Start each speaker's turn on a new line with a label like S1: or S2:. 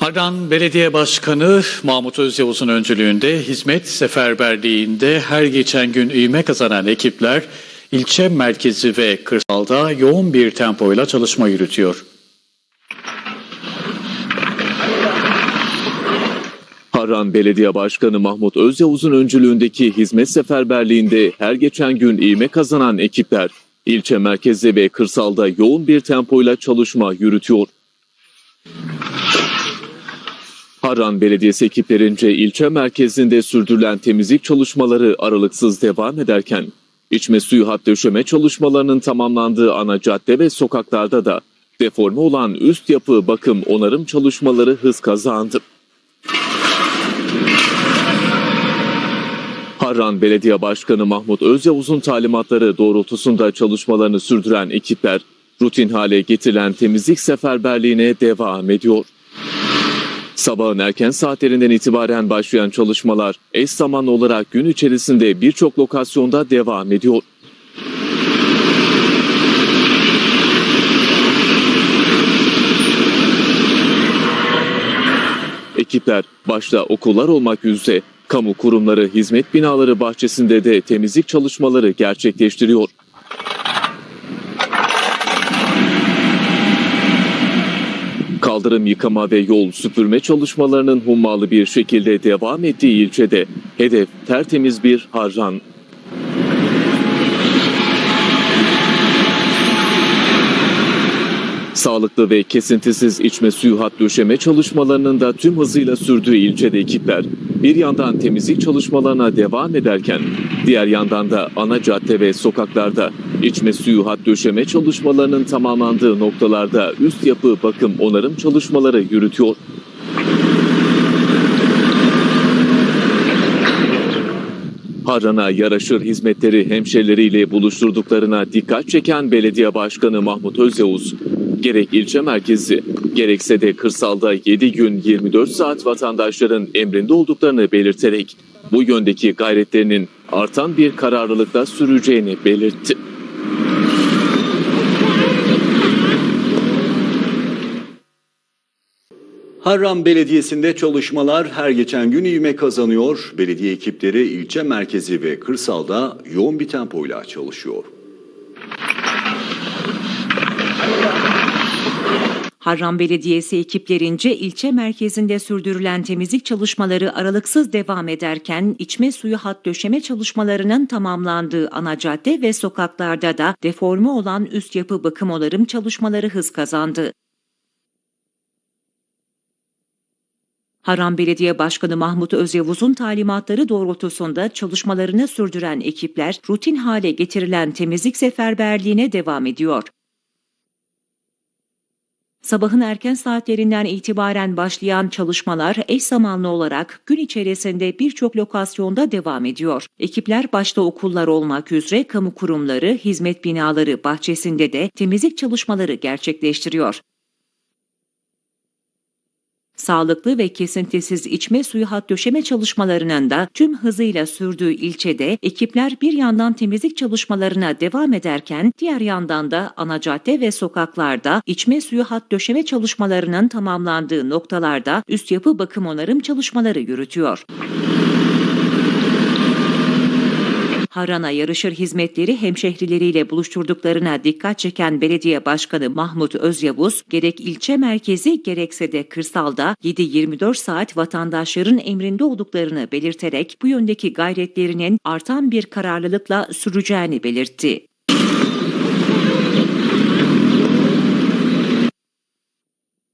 S1: Harran Belediye Başkanı Mahmut Özyavuz'un öncülüğünde hizmet seferberliğinde her geçen gün ivme kazanan ekipler ilçe merkezi ve kırsalda yoğun bir tempoyla çalışma yürütüyor.
S2: Harran Belediye Başkanı Mahmut Özyavuz'un öncülüğündeki hizmet seferberliğinde her geçen gün ivme kazanan ekipler ilçe merkezi ve kırsalda yoğun bir tempoyla çalışma yürütüyor. Harran Belediyesi ekiplerince ilçe merkezinde sürdürülen temizlik çalışmaları aralıksız devam ederken içme suyu hat döşeme çalışmalarının tamamlandığı ana cadde ve sokaklarda da deforme olan üst yapı bakım onarım çalışmaları hız kazandı. Harran Belediye Başkanı Mahmut Özyavuz'un talimatları doğrultusunda çalışmalarını sürdüren ekipler rutin hale getirilen temizlik seferberliğine devam ediyor. Sabahın erken saatlerinden itibaren başlayan çalışmalar eş zamanlı olarak gün içerisinde birçok lokasyonda devam ediyor. Ekipler başta okullar olmak üzere kamu kurumları, hizmet binaları bahçesinde de temizlik çalışmaları gerçekleştiriyor. Kaldırım yıkama ve yol süpürme çalışmalarının hummalı bir şekilde devam ettiği ilçede hedef tertemiz bir harran. Sağlıklı ve kesintisiz içme suyu hat döşeme çalışmalarının da tüm hızıyla sürdüğü ilçede ekipler bir yandan temizlik çalışmalarına devam ederken diğer yandan da ana cadde ve sokaklarda içme suyu hat döşeme çalışmalarının tamamlandığı noktalarda üst yapı bakım onarım çalışmaları yürütüyor. Harran'a yaraşır hizmetleri hemşerileriyle buluşturduklarına dikkat çeken belediye başkanı Mahmut Özyavuz, gerek ilçe merkezi gerekse de kırsalda 7 gün 24 saat vatandaşların emrinde olduklarını belirterek bu yöndeki gayretlerinin artan bir kararlılıkla süreceğini belirtti.
S3: Harran Belediyesi'nde çalışmalar her geçen gün ivme kazanıyor. Belediye ekipleri ilçe merkezi ve kırsalda yoğun bir tempoyla çalışıyor.
S4: Harran Belediyesi ekiplerince ilçe merkezinde sürdürülen temizlik çalışmaları aralıksız devam ederken içme suyu hat döşeme çalışmalarının tamamlandığı ana cadde ve sokaklarda da deforme olan üst yapı bakım onarım çalışmaları hız kazandı. Harran Belediye Başkanı Mahmut Özyavuz'un talimatları doğrultusunda çalışmalarını sürdüren ekipler rutin hale getirilen temizlik seferberliğine devam ediyor. Sabahın erken saatlerinden itibaren başlayan çalışmalar eş zamanlı olarak gün içerisinde birçok lokasyonda devam ediyor. Ekipler başta okullar olmak üzere kamu kurumları, hizmet binaları bahçesinde de temizlik çalışmaları gerçekleştiriyor. Sağlıklı ve kesintisiz içme suyu hat döşeme çalışmalarının da tüm hızıyla sürdüğü ilçede ekipler bir yandan temizlik çalışmalarına devam ederken diğer yandan da ana cadde ve sokaklarda içme suyu hat döşeme çalışmalarının tamamlandığı noktalarda üst yapı bakım onarım çalışmaları yürütüyor. Harran'a yarışır hizmetleri hemşehrileriyle buluşturduklarına dikkat çeken belediye başkanı Mahmut Özyavuz, gerek ilçe merkezi gerekse de kırsalda 7-24 saat vatandaşların emrinde olduklarını belirterek bu yöndeki gayretlerinin artan bir kararlılıkla süreceğini belirtti.